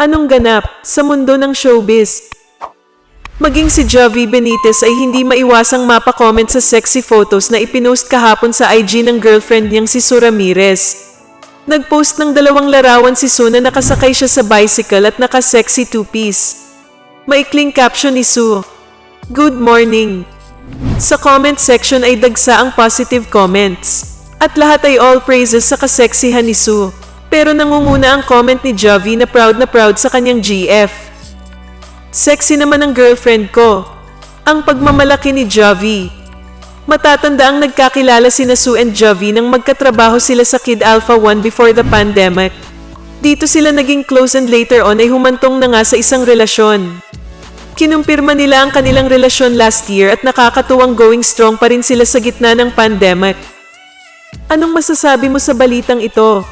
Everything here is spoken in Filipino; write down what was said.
Anong ganap sa mundo ng showbiz? Maging si Javi Benitez ay hindi maiwasang mapa-comment sa sexy photos na ipinost kahapon sa IG ng girlfriend niyang si Su Ramirez. Nagpost ng dalawang larawan si Su na nakasakay siya sa bicycle at naka-sexy two-piece. Maikling caption ni Su, Good morning. Sa comment section ay dagsa ang positive comments. At lahat ay all praises sa kaseksihan ni Su. Pero nangunguna ang comment ni Javi na proud na proud sa kanyang GF. Sexy naman ang girlfriend ko. Ang pagmamalaki ni Javi. Matatanda ang nagkakilala sina Sue and Javi nang magkatrabaho sila sa Kid Alpha 1 before the pandemic. Dito sila naging close and later on ay humantong na nga sa isang relasyon. Kinumpirma nila ang kanilang relasyon last year at nakakatuwang going strong pa rin sila sa gitna ng pandemic. Anong masasabi mo sa balitang ito?